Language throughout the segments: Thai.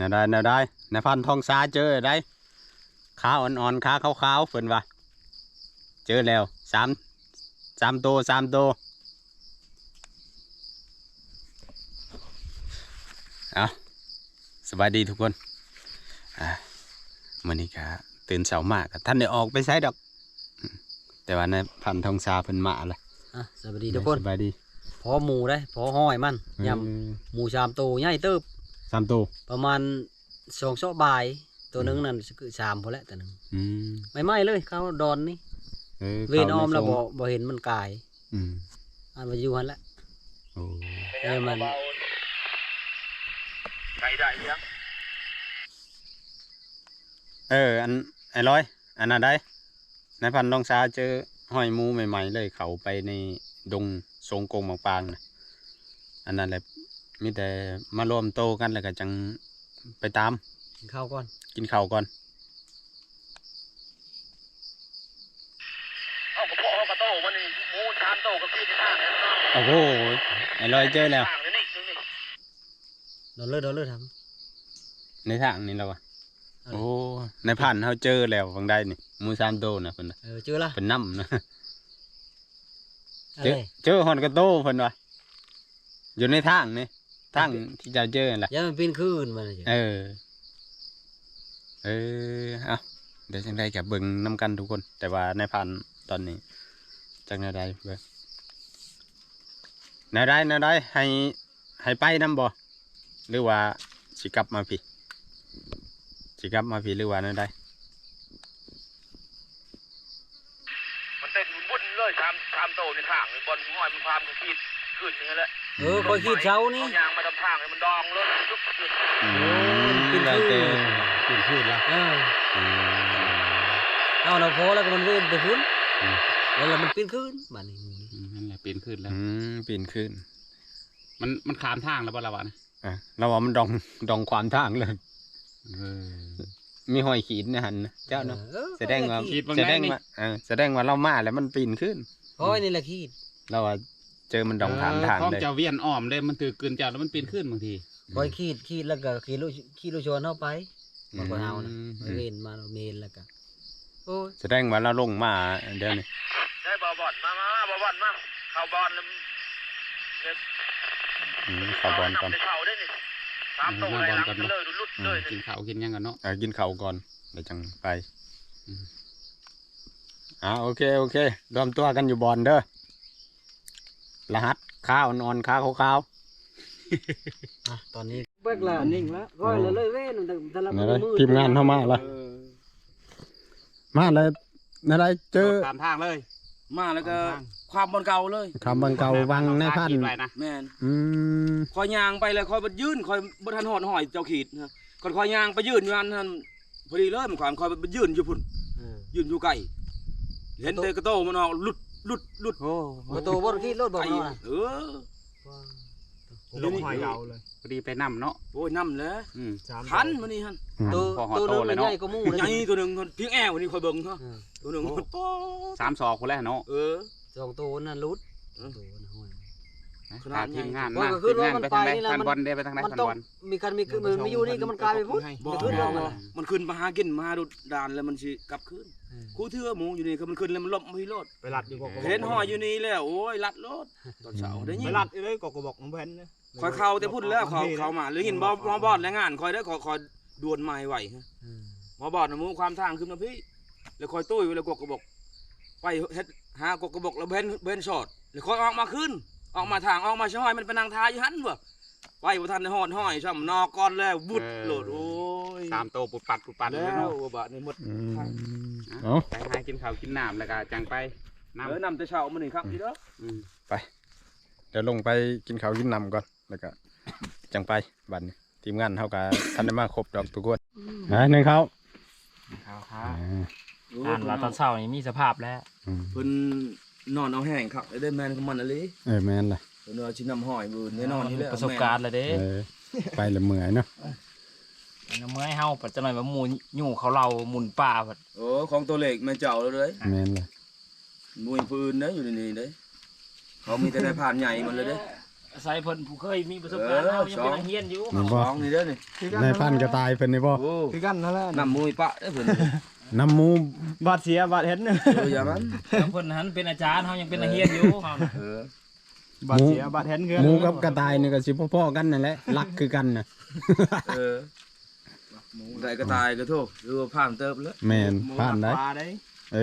แนวได้แนวได้ในพันทองซาเจอได้ขาอ่อนๆขาขาวๆเพิ่นว่าเจอแล้วสามสามโตวสามโตวเอาสบายดีทุกคนอ่ามื้อนี้ก็ตื่นเช้ามากท่านได้ออกไปใช้ดอกอืมแต่ว่าในพันทองซาเพิ่นมาละอะสวัสดีทุกคนสบายดีพอหมูได้พอห้อยมันยเออำหมูชามโตใหญ่เติบ สามโตวประมาณสองโซะบาย ตัวหนึงนั่นคือชามพอแล้วตัวหนึงอืมไม่ไหม้เลยเข้าดอนนี่ออเวนออมแล้วบ่ข้าในทรงบ่เห็นมันกายอืมอันมาอยู่หันละโอ้เออมันไก่ได้ยังเออ อันไอ้ร้อย อันนั้นได้ในพันน้องซาเจอห้อยหมูใหม่ ๆ เลยเขาไปในดงทรงกงบางปางนะอันนั้นแหละ มีแต่มารวมโตกันแล้วก็จังไปตาม กินข้าวก่อน กินข้าวก่อนเอากระเพาะเอากระโต้มันนี่หมูชามโต้กับพี่ที่ข้างเนี่ยเนาะโอ้โหไอ้ร้อยเจอแล้ว ข้างเลยนี่นี่นี่โดนเลยโดนเลยทในทางนี้แล้ววะำเอาโอ้ในพันเขาเจอแล้วฟังได้นี่หมูสามโตนะเพิ่นน่ะเออเจอละเป็นน้ำนะอะเจไรอเจอฮอนกระโตเพิ่นว่าอยู่ในทางนี่ ทางที่เจะเจอนั่นแหละอยังมันปีนขึ้นมันเออ เออเอาเดี๋ยวจังได้กับเบิ่งน้ำกันทุกคน แต่ว่าในพันตอนนี้จังแนวใดเบิ่งแนวใดแนวใดให้ให้ไปน้ำบ่หรือว่าสิกลับมาพี่สิกลับมาพี่หรือว่าแนวใดมันเต้นบุญๆเลยชามชามโต้ในข้างนี่บอลห้อยมันความก็คิดขึ้นอย่างนี้แหละเออคอยขีดเช้านี่เอายางมา ขึ้นอืโอ้ยมเป็นแล้วคืแต่อขึ้นพูดละเอออืมเอาเราพอแล้วก็มันเว้นไปพุ่นอืมแล้วมันปีนขึ้นบ้านนี้อืมนั่นแหละปีนขึ้นแล้วอืมปีนขึ้น มันมันขามทางแล้วบ่ละวะนะอะเราว่ามันดองดองความทางเลยเออมีหอยขีดนะฮันนะเจ้าเนาะออแสดงว่าขีดบางแสแน่ดงนี่ว่าเออแสดงว่าเรามาแล้วมันปีนขึ้นโอ้ยนี่แหละขีด เราว่าเจอมันดองถามทางของเลยเจ้าเวียนอ้อมได้มันถือกลืนเจ้าแล้วมันปีนขึ้นบางที คอยขีดขีดแล้วก็ขีดลูกขีดลูกชวนเข้าไปมันก็เอานะอืมไปเวนมาเมนแล้วก็โอ้ยแสดงว่าเราลงมาเดี๋ยวนี้ได้บอลบอลมามามาบอลบอลมาเข้าบอลแล้วเนี่ยอืมเข่าบอลก่อนได้เข้าได้นี่ชามโต้อะไรหลังกันเลยรุดๆเลยกินข้าวกินหยังกันเนาะ เอากินเข่าวก่อนเดี๋ยวจังไปอืม อ่าโอเคโอเครวมตัวกันอยู่บอลเด้อรหัสข้าวอ่อนๆข้าวขาว อะตอนนี้เบิกละนิ่งแล้วร้อยเลยเลยเว้นแต่ละๆมืนี่อเลยมือทีมงานเข้ามาละมาเลยนั่นไรเจอตามทางเลย มาแล้วก็ทางความบนเก่าเลยคำบังเก่าวังในพันขีดไว้นะแม่นอืมคอยยางไปเลยคอยบดยื่นคอยบดทันหอดหอยเจ้าขีดนะคอยคอยยางไปยื่นอยู่อันนั้นพอดีเลยมันความคอยบดยื่นอยู่พุ่นเออยื่นอยู่ไก่เห็นเตกระโตมันออกหลุดหลุดหลุดโอ้ประตูบดขีดรถบอกไก่เราน่ะเออ ลงหอยเอาเลยพอดีไปนํเนาะโอ้ยน้ำเลยอืมสามทันมันนี่ฮันตัวพอหอตัวโตนึงเลยมันเนาะ ใหญ่กว่าหมูเลยใหญ่ตัวหนึ่งเพียงแอวนี่คอยเบิ่งเขาเออตัวหนึ่งมันป๊อดสามศอกคนแรกเนาะเออ สองตัวนั่นรุดเออ ตัวนั่นห้อย ขนาพาดใหญ่ทีมงานว่ามาก็คือทีมงานว่ามันไปทางใดไปนี่แหละพันมัน บอลได้ไปทางใดมันพันต้องบอลมีคันมีคือมันไม่อยู่นี่ก็มันกลายไปพุ่นบ่ไปขึ้นบ่ลงบ่มามันขึ้นมาหากินมาหาดูดานแล้วมันสิกลับคืน คู่เทื่อหมูอยู่นี่ก็มันขึ้นแล้วมันหลบไม่รอดไปรัดอยู่กอกกระบอกเห็นหอยอยู่นี่แล้วโอ้ยลัดรถตอนเช้าได้ยิไปนรัดอีเลยกอกกระบอกน้องแพนเนี่ยคอยเข้าแต่พูดแล้วเขาเขามาหรือยินบอบอบอดแรงงานคอยได้คอยคอยดวนไม้ไหวฮะอืมหมอบอดนะหมูความทางขึ้นนะพี่แล้วคอยตุ้ยแล้วกกกระบอก ไปเฮ็ดหากกกระบอกแล้วเบนเบนช็อตแล้วคอยออกมาขึ้นออกมาทางออกมาช่อยมันเป็นนางทายอยู่หันวะ ไปบ่ทันได้หอดห้อยช่ำนอกก่อนแล้วบุดโหลดโอ้ยสามโตปุดปัดปุดปัดแล้เลยเนาะวบะนี่หมดอืมทางเอาไปให้กินข้าวกินน้ำแล้วก็จังไปน้เออนำแต่เช้ามาหนึ่งครับพี่เด้อำอืมเดี๋ยวลงไปกินข้าวกินน้ำก่อนแล้วก็จังไปบัดนี้ทีมงานเท่ากับทันได้มาครบดอกทุกคนนะหนึ่งเขาข้าวข้าอ่าอ่านว่าตอนเช้านี่มีสภาพแล้ว อืมเพิ่นนอนเอาแห้งครับได้แมนของมันอะไรเออแม่นเลย เพิ่นเอาชิ้นน้ำหอยบืนแน่นอนนี่แหละประสบการณ์เลยเด้เออไปละเมื่อยเนาะอันนั้นเมื่อให้เฮาปัจจัยว่าหมูอยู่เขาเราหมุนป่าบัดโอ้ของตัวเล็กแม่เจ้าแล้วเลยแม่นเลยมวยปืนนะอยู่ในนี้เด้เขามีแต่ได้ผ่านใหญ่หมันเลยเด้อาศัยเพิ่นผู้เคยมีประสบการณ์เฮายังเป็นนักเรียนอยู่นี่สบ่องนี่เด้อนี่ในพันกระตายเพิ่นนี่บ่โอ้คือกันนั่นแหละน้ำมูยปะได้อเพิ่นน้ำหมูบาดเสียบาดเห็นเอออย่างนั้นแล้วเพิ่นหันเป็นอาจารย์เฮายังเป็นนักเรียนอยู่เฮาน่ะเออ บาดเสียบาดเห็นคือหมูกับกระต่ายนี่ก็สิพ่อๆกันนั่นแหละรักคือกันน่ะเออได้ก็ตายก็โทษหรือว่าผ่านเติบแล้วแม่นผ่านได้ปลาได้เอ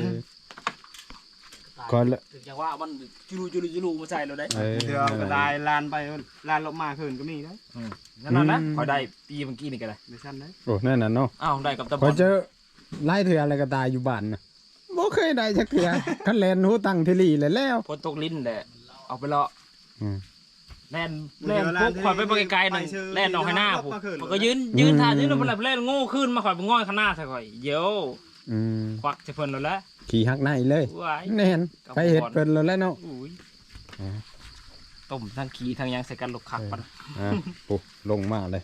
อก่อนละถึงจังว่ามันจุลุจุลุจุลุมาใส่เราได้เออเดี๋ยวก็ได้ลานไปลานลบมาคืนก็มีได้นั่นน่ะนะอืมคอยได้ปีเมื่อกี้นี่ก็ได้ไม่ชั้นได้โอ้นั่นน่ะเนาะอ้าวได้กับตะบพออลเจอไล่เถื่ออะไรก็ตายอยู่บ้านน่ะบ่เคยได้จักเถื่อคันแลนหูตั้งทีหลีเลยแล้วฝนตกลิ้นแหละ เอาไปเลาะอืม แล่นแล่นปุ๊บข่อยไปเบิ่งไกลๆหนึงแล่นออกให้หน้าผมมันก็ยืนยืนท่ายืนแล้วมันแบบเล่นโง่ขึ้นมาข่อยไปง่อยข้างหน้าใส่ข่อยเดี๋ยวอืมควักใส่เพิ่นแล้วแหละขี่หักในเลยว้ายแน่นไปเฮ็ดเพิ่นแล้วแหละเนาะ อุ้ยอ่า ต้มทั้งขี้ทั้งหยังใส่กันลูกคักปันอะปุ๊ลงมาเลย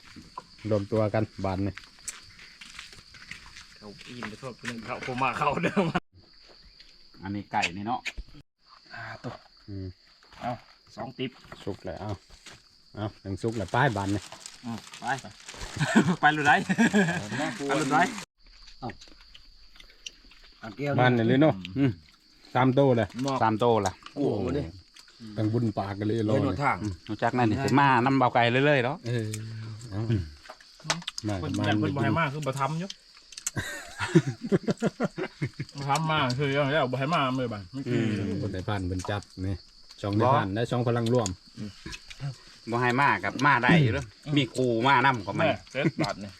รวมตัวกันบานนี่เขาอินไปโทษเพิ่นเขาผมมาเข้าเดิมอันนี้ไก่นี่เนาะอ่าตกอืม สองติ๊บสุกแล้วเอาเอาถึงสุกแล้วป้ายบานนี่อืมไป ไปเลยได้ไปเลยได้เอาแก้วบานนี่เลยเนาะอืมตามโตเลยหมอกสามโตละกลัวมาดิตั้งบุญปากกันเลยรเลอยหนวดทางรู้จักนั่นนี่สิมาน้ำเบาไก่เรื่อยๆเนาะเออเอามาเพิ่นมายันเพิ่นบ่ให้มากคือบ่ทำอยู่บ่ทำมาคือเอาแล้วบ่ให้มาเลยบัดมันคือคนในพันเป็นจัดนี่ ช่องในพันได้ช่องพลังร่วมบ่ให้มากับมาได้อยู่เด้อมีครูมานํก็มันแม่เซ็ตบาทเนี่ย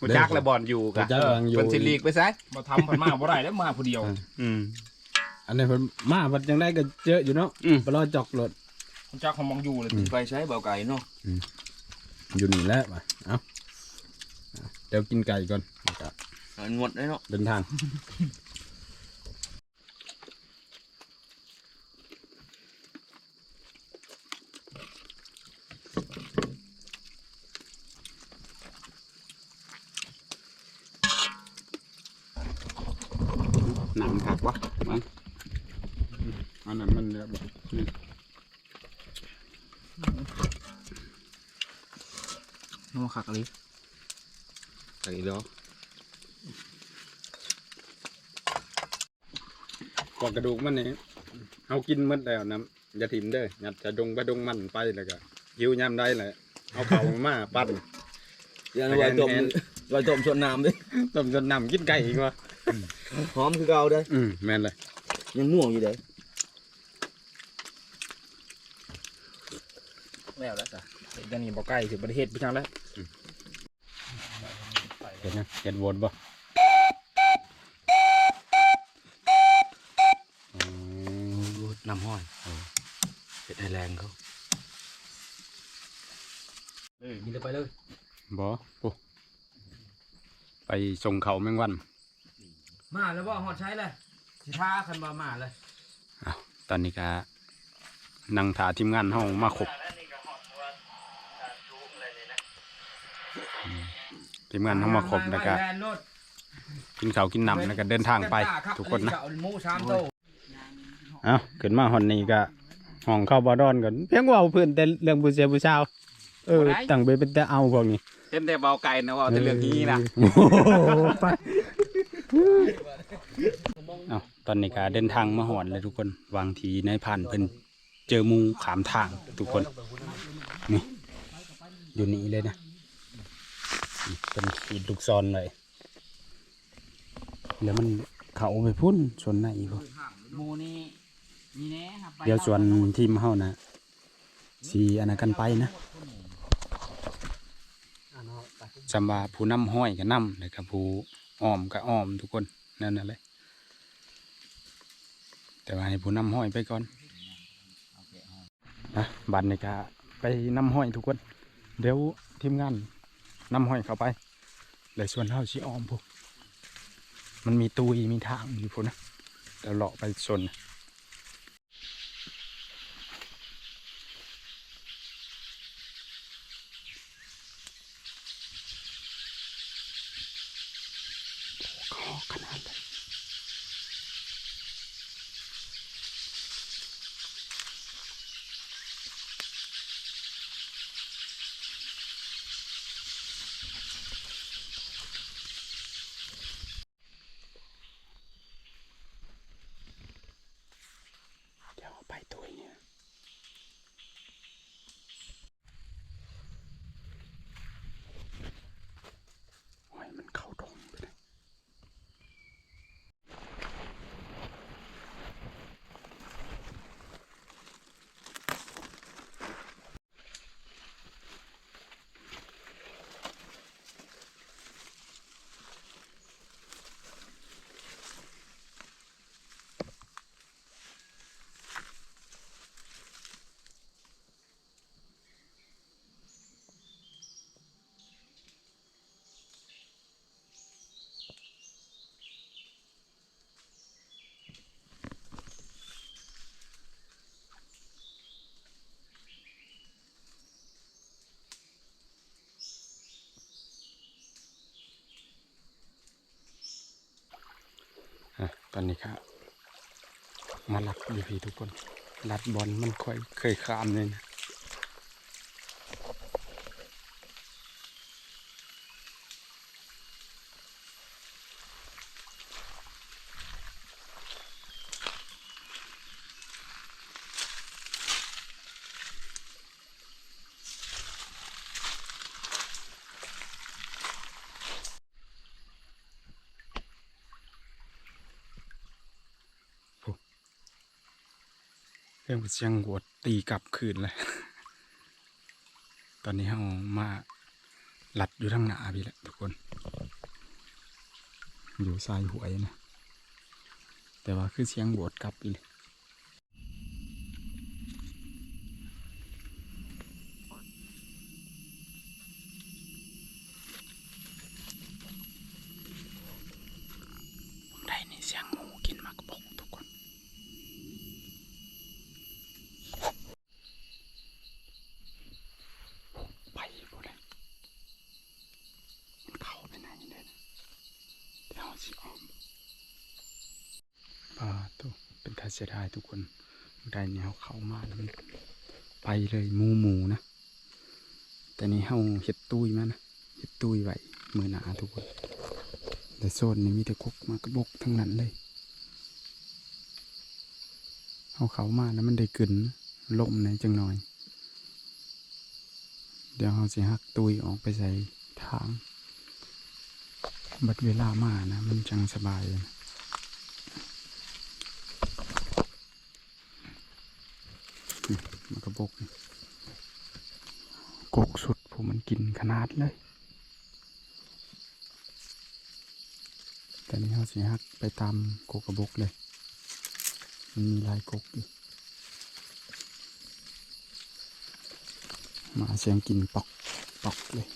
รู้จักแล้วบอลอยู่พกัระเจ้าพลังอยู่ เป็นสิลีกไปซะบ่ทำเพิ่นมาบ่ได้แล้วมาผู้เดียว อืมอันนี้เพิ่นมาเพิ่นยังได้ก็เจออยู่เนาะอืมไปรอจอกรถคุณจักของมองอยู่เลยไปใช้เบาไก่เนาะอยู่นี่แหละมาเอาเอาเดี๋ยวกินไก่ก่อนแล้วก็เอาหนวดได้เนาะเดินทาง หนังคักวะมัน อันนั้นมันเรียบร้อยนี่ นัวคักเลย ไก่เดียว กอกระดูกมันนี่เอากินหมดแล้วนะอย่าถิ่มเด้อหยัดจะดงไปดงมันไปแล้วก็หิวยามได้แหละเอาเข่ามาปั้นอย่าไว้ต้มไว้ต้มชนน้ำดิต้มจนน้ำกินไก่อีกวะหอมคือเก่าเด้ออืมแม่นเลยยังม่วงอยู่เด้อแล้วแล้วจ้ะเดี๋ยวนี้บ่ใกล้สิบ่ได้เฮ็ดไปทางแล้วเห็นนะเห็นวนบ่อืม น้ำห้อยเห็ดไทยแรงเขา มีเลยไปเลย บ่โอ้ไป ส่งเขาแมงวัน มาแล้วบ่ฮอดใช้เลยสิท่าคันมามาเลยตอนนี้ก็นั่งถาทีมงานเฮามาครบอืมทีมงานเฮามาครบแล้วก็กินข้าวกินน้ำแล้วก็เดินทางไป ทุกคนนะหมูสามโตเอาขึ้นมาหอนนี้ก็ห้องเข้าบอดอนก่อนเพียงเว่าเพื่อนแต่เรื่องผู้เสียผู้ชาวเออตั้งไปเป็นแต่เอาพวกนี้ เห็นแต่เบาไก่นะว่าแต่เรื่องนี้นะโอ้โหไปเอาตอนนี้ก็เดินทางมาหอนเลยทุกคนวางทีในผ่านเพิ่นเจอหมูขามทางทุกคนนี่อยู่นี่เลยนะนี่เป็นขีดลูกซอนเลย แล้วมันเขาไปพุ่นชนไหนพวกหมูนี่นี่แน่ครับเดี๋ยวส่วนทีมเฮานะสีอันนั้นกันไปนะ จำว่าผู้นำห้อยก็นำแล้วก็ผู้อ้อมก็อ้อมทุกคนนั่นน่ะเลยแต่ว่าให้ผู้นำห้อยไปก่อนนะบัตรนี่ก็ไปนำห้อยทุกคน เดี๋ยวทีมงานนำห้อยเข้าไปเลยส่วนเฮาสิอ้อมพวกมันมีตุยมีทางอยู่พุ่นะเดี๋ยวเลาะไปชนขนาดเลย อะ ตอนนี้ครับมาลัดอยู่พี่ทุกคนลัดบอลมันค่อยเคยข้ามเลยนะ เรื่องเสียงหัวตีกลับคืนเลย ตอนนี้เรามาหลัดอยู่ทางหนาพี่แหละทุกคน อยู่ทรายหวยนะ แต่ว่าคือเสียงหวดกลับอีกเลยได้นี่เสียงหมูกินมากระบอกทุกคน ไปบ่ได้มันเข้าไปไหนเลยนะเดี๋ยวสิออมป่าตัวเป็นทาเสียดายทุกคนได้แนว เข้ามาแล้วมันไปเลยหมูหมูนะ แต่นี่เฮาเห็ดตุ้ยมานะเห็ดตุ้ยไวมือหนาทุกคนแต่โซนนี้มีแต่กุกมากระบกทั้งนั้นเลยเอาเขามาแล้วมันได้กลืนลมในจังหน่อย เดี๋ยวเราสิหักตุยออกไปใส่ทาง บัดเวลามานะ มันจังสบายเลยนะ นี่มันกระบกนี่กกสุดผมมันกินขนาดเลย แต่นี้เราสิหักไปตามกกกระบกเลย มันมีลายกกมาเสียงกินปอกปอกเลย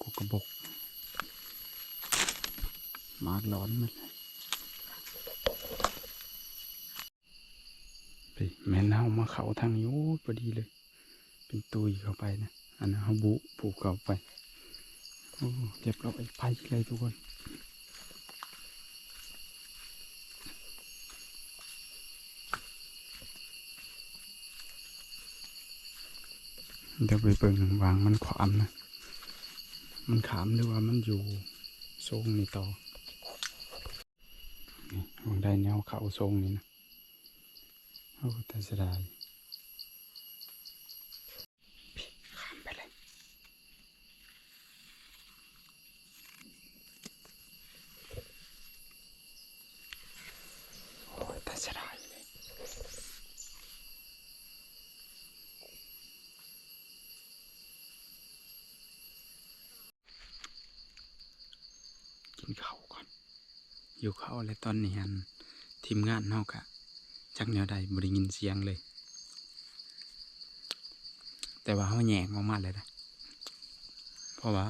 กุกระบกมากร้อนมันไปแม่นเอามาเขาทางนี้โอ้พอดีเลย เป็นตุยเข้าไปนะอันนั้นเขาบุผูกเข้าไปโอ้เจ็บเราไปไปเลยทุกคนเดี๋ยวไปเบิ่งวางมันขวามนะ มันขามหรือว่ามันอยู่ทรงนี่ต่อนี่วางได้แนวเขาทรงนี่นะโอ้แต่เสียดายพี่ข้ามไปเลย โอ้ยแต่เสียดายเลย กินข้าวก่อน อยู่ข้าวเละตอนนี้อันทีมงานเฮากะจักแนวใดบริยินเสียงเลย แต่ว่าเฮาแยงออกมาเลยนะเพราะว่า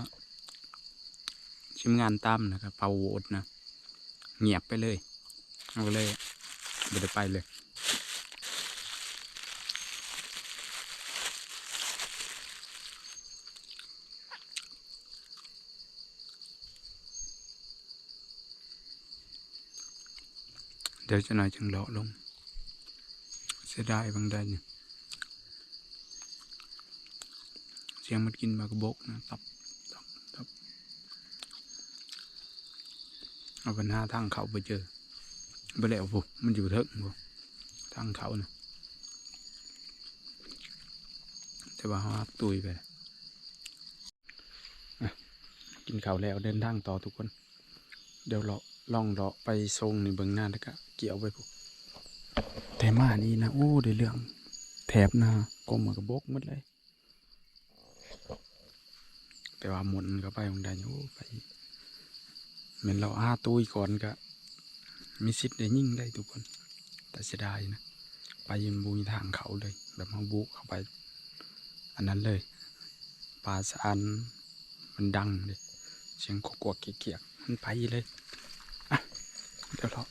ทีมงานตามนะครับเป่าโวดนะเงียบไปเลยเอาเลยไม่ได้ไปเลย ดี๋ยวจะหน่อยจึงเลาะลง เสียดายบางได้เนี่ยเสียงมันกินมากระบกนะตับตับตับเอาปัญหาทางเขาไปเจอไปแล้วปุ๊มันอยู่เถิงปุ๊ทางเขานะแต่ว่าเขาตุยไปกินข้าวแล้วเดินทางต่อทุกคน เดี๋ยวเลาล่องเลาะไปทรงในเบื้องหน้าแล้วก็ เกี่ยวไปพวกแต่มานี่นะโอ้ได้เรื่อง แถบน้ากลมมากระบกหมดเลยแต่ว่าหมุนก็ไปของใดโอ้ไปเหมือนเราอาตุยก่อนก็มีสิทธิ์ได้ยิ่งได้ทุกคน แต่เสียดายนะ ไปยิมบุยทางเขาเลย แบบเขาบุกเข้าไป อันนั้นเลยปลาสะอันมันดังเลย เสียงกวกเกียกมันไปเลย อะ เดี๋ยวเรา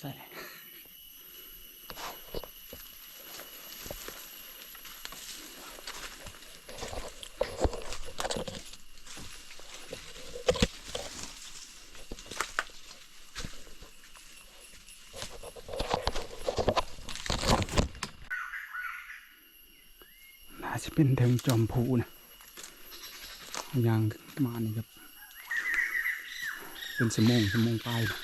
ใส่น่าจะเป็นเทิงจอมพูนะยางมานี่ครับ เป็นสมองสมองไปลายนะ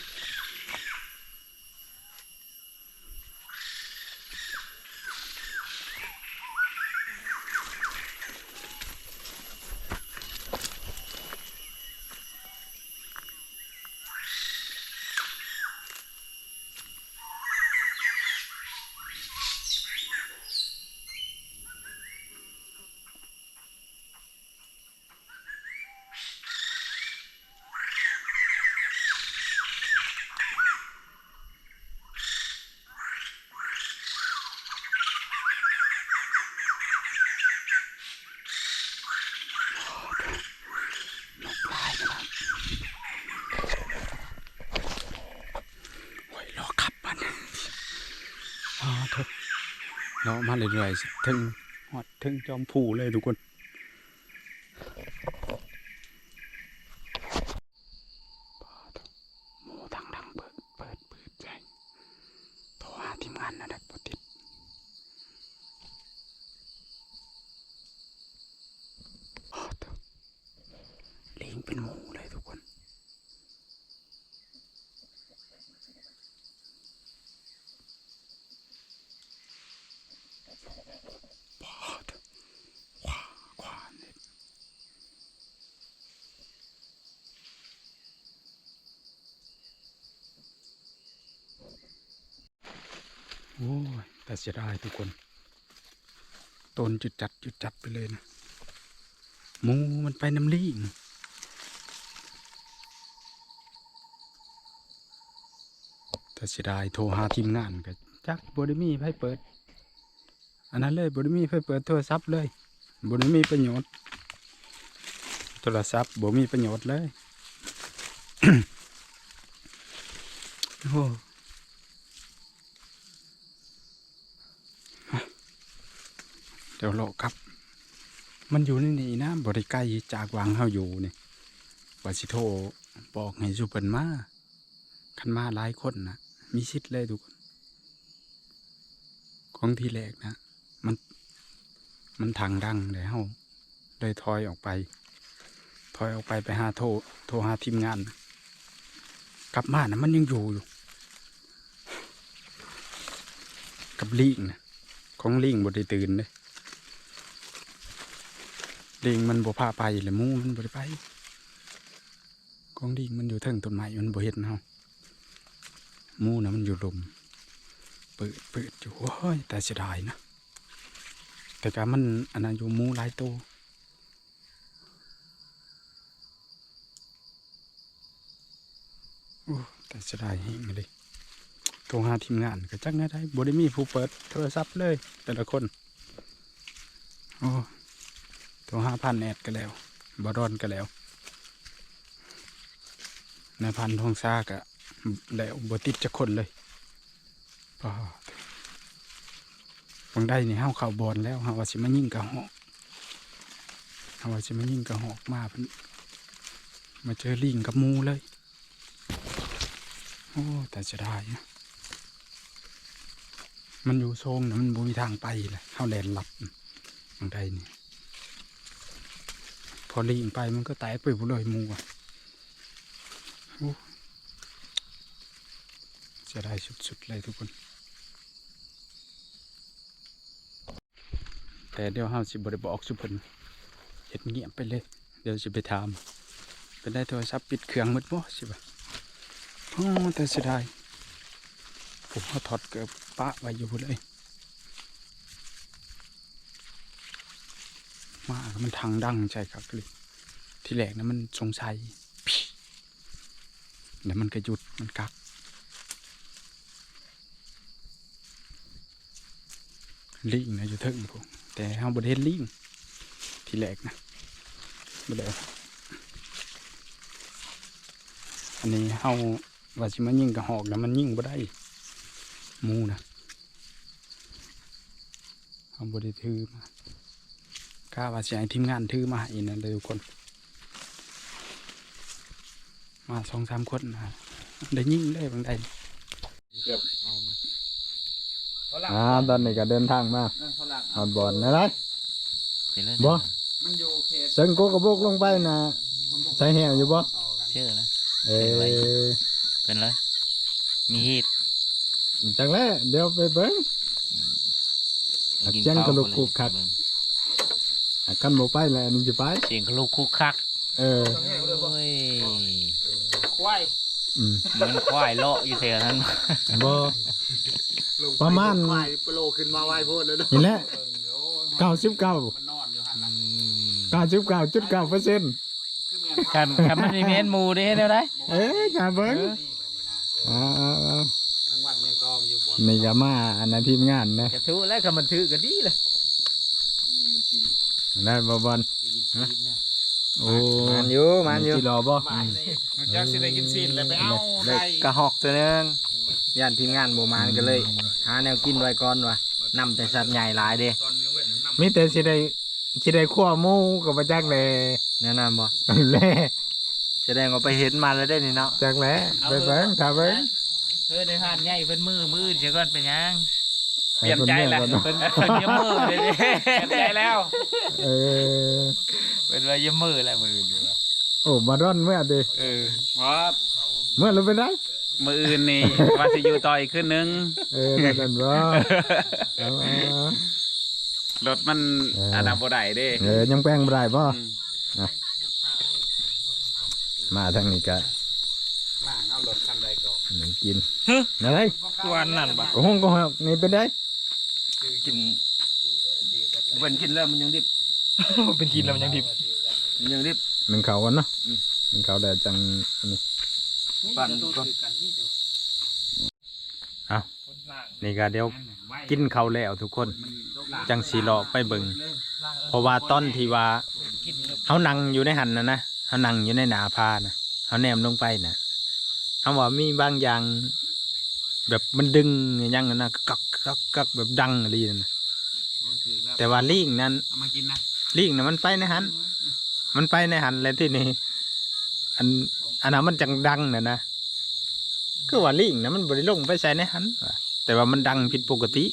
นกลายนะครับโอ้ยรอขับมันอ๋อทบ รอมาเรื่อยๆถึงหอดถึงจอมผูเลยทุกคน หมูดังดังเปิดเปิดเปิดใจโทรหาทีมงานนะเด็กปติดโอ้เถอะลิงเป็นหมูเลยทุกคนโอ้เถอะขวาขวาเนี่ย โอ้ยแต่ เสียดายทุกคน ต้นจุดจัดจุดจัดไปเลยนะมูมันไปน้ำลิงแต่เสียดายโทรหาทีมงานก็จักบไดิมีไพ่เปิด อันนั้นเลยบไดิมีไพ่เปิดโทรศัพท์เลยบไดิมีประโยชน์ โทรศัพท์บ่มีประโยชน์เลยโอ้ เดี๋ยวราครับ มันอยู่นนี่นะบริไกลจากวังเฮาอยู่นี่ว่าสิโทรบอกให้สุเปินมาคันมาหลายคนนะมีสิทธิ์เลยทุกคน ของที่แรกนะ มันมันทางดังเลยเฮาเลยถอยออกไป ถอยออกไปไปหาโทรโทรหาทีมงาน กลับมานะมันยังอยู่อยู่กับลิงนะของลิงบ่ได้ตื่นเลย ลิงมันบ่พาไปเลยหมูมันบ่ได้ไปของลิงมันอยู่เทิงต้นไม้มันบ่เห็นเฮาหมูนะมันอยู่ลมเปิดเปิดอยู่โอ้ยแต่เสียดายนะแต่ก็มันอันนั้นอยู่มูหลายตัวโอ้แต่เสียดายเฮงเลยโทรหาทีมงานก็จักแน่ได้บ่ได้มีผู้เปิดโทรศัพท์เลย แต่ละคน โอ้ โทรหาพันแอดก็แล้วบารอนก็แล้วนายพันทองซาก็แล้วบติดจักคนเลยปาดบางได้นี่เฮาเข้าบอลแล้วฮาว่าสิมายิ่งกระหอกฮาว่าสิมายิ่งกระหอกมาเพิ่นมาเจอลิงกับมูเลย โอ้แต่จะได้นะมันอยู่โซงนะมันบ่มีทางไปเลยเข้าแลนหลับบางใดนี่ พอลิงไปมันก็แตกไปหมดเลยมูอะจะได้สุดๆเลยทุกคน แต่เดี๋ยวเฮาสิบ่ได้บอกสุพินเฮ็ดเงียบไปเลย เดี๋ยวสิไปถามเป็นได้โทรศัพท์ปิดเครื่องมดบ่สิบ่ะโอ้แต่เสียดายผมเอาถอดเกือบปะไว้อยู่เลย มามันทางดังใช่ครับเลยที่แรกนะมันสงสัยพี่เดี๋ยวมันก็หยุดมันกักลิงนะอยู่เทึงผมแต่เฮาบ่ได้เห็นลิงที่แรกนะบ่ได้อันนี้เฮาว่าสิมายิงกระหอกแล้วมันยิงบ่ได้หมูนะเอาบริถือมา กล้าว่าสิให้ทีมงานถือมาให้นะเลยทุกคน มาสองสามคนนะได้ยิ่งได้บางใดอ่าตอนนี้ก็เดินทางมาหอดบอลนะไรบ่เซิงโกกระโบกลงไปนะใส่แหวอยู่บ่เชื่อแล้วเออเป็นไรมีฮีดจังแล้วเดี๋ยวไปเบิ้งอะเจียงกระดูกคุกคักอะ คันบ่ไปแล้วอันนี้จะไป เสียงกระลูกคุกคักเออโอ้ยควายอืมมันควายเลาะอยู่แถวนั้น บ่ประมาณโปโลขึ้นมาไหวโพดเลยเนาะนี่แหละเก้าสิบเก้าอืมเก้าสิบเก้าจุดเก้าเปอร์เซ็นต์คันคันมันมีเมนหมูได้เห็นไหมได้เอ๊ะกาเบิ้งอ่านี่ก็มาอันนั้นทีมงานนะ กระทูแล้วคันมันถือก็ดีเลย นั่นบ่บอลโอ้มันอยู่มันอยู่ที่รอบ่อยากสิได้กินซีนแล้วไปเอาเด็กกระหอกตัวหนึงย่านทีมงานโบมานกันเลย หาแนวกินไว้ก่อนวะนำแต่สัตว์ใหญ่หลายเด้มีแต่สิได้สิได้ขั้วหมูกับประจักแลแนะนำบ่แลแสดงว่าไปเห็นมาแล้วได้นี่เนาะจักแลไปเบิ้งถ้าเบิ้งเออในผ่านใหญ่เป็นมือมือเดี๋ยวก่อนเป็นยัง เปลี่ยนใจแล้วให้เป็นเป็นเยี่ยมมือเลยดิเปลี่ยนใจแล้วเออเป็นว่าเยี่ยมมือแล้วมือดีกว่าโอ้มาดอนเมื่อดิเออเพราะเมื่อเราไปได้มืออื่นนี่ว่าสิอยู่ต่ออีกขึ้นนึงเออนั่นนั่นบ่เอาเอารถมันเอออัอันดับบ่ได้เด้เออยังแป้งบ่ได้บ่อืมมาทางนี้ก็มาเอารถคันใดก่อนขนมกินอะไรวันนั้นปะก็ห้องก็หอกนี่เป็นได้ กินเป็นกินแล้วมันยังดิบเป็นกินแล้วมันยังดิบมันยังดิบมันเขากันเนาะอืมมันเขาแดดจังอันนี้ปั่นก่อนนี่ก็เดี๋ยวกินข้าวแล้วทุกคน จังสีเลาะไปเบิ่งเพราะว่าตอนที่ว่าเฮานั่งอยู่ในหันนะนะเฮานั่งอยู่ในหนาพานะเฮาแนมลงไปนะเฮาว่ามีบางอย่าง แบบมันดึงอหยังนั้นนะกัก กักกักแบบดังอะไรนั่นนะแต่ว่าลิงนั้นเอามากินนะลิงนะมันไปในหันมันไปในหันแล้วที่นี่อันอันนั้นมันจังดังนะนะคือว่าลิงนะมันบริลงไปใส่ในหันว่ะแต่ว่ามันดังผิดปกติ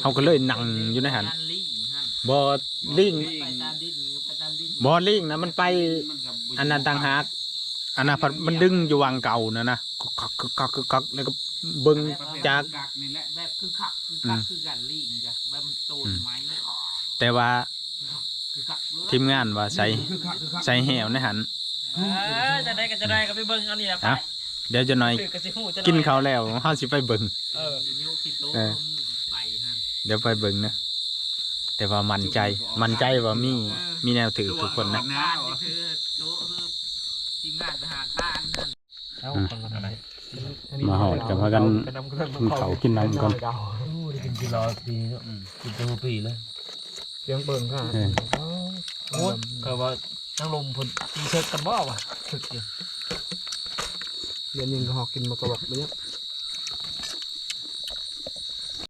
เขาก็เลยนั่งอยู่ในหันบอลิงบอลิงนะมันไปอันนั้นต่างหากอันนั้นพัดมันดึงอยู่วังเก่านะนะคึกคักคึกคักคึกคักแล้วก็เบิ่งจากนี่แหละแบบ คือคักคือคักคือกันลิงจ้ะแบบมันโตนไม้แต่ว่าคือคักเลยทีมงานว่าใส่ใส่แหวในหันเออจะได้ก็จะได้ก็ไปเบิ่งเอานี่แหละไปเอ้าเดี๋ยวจะหน่อยถือกระสิหูจะกินข้าวแล้วเฮาสิไปเบิ่งเออโยกที่โตะเออไปฮะเดี๋ยวไปเบิ่งนะแต่ว่ามั่นใจมั่นใจว่ามีมีแนวถือทุกคนนะงานนี่คือโตะคือทีมงานไปหาข้านนั่นเอาคนละอะไร มาหอดกับพากันกินข้าวกินน้ำก่อนกินกิโลปีเนาะกินตัวปีเลยเสียงเบิ่งค่ะเออโอ้ยก็ว่านั่งลมพุ่นตีเชิดกันบ่วะถึกอยู่เดือนหนึงก็หอกกินมากระบอกไปเนี่ย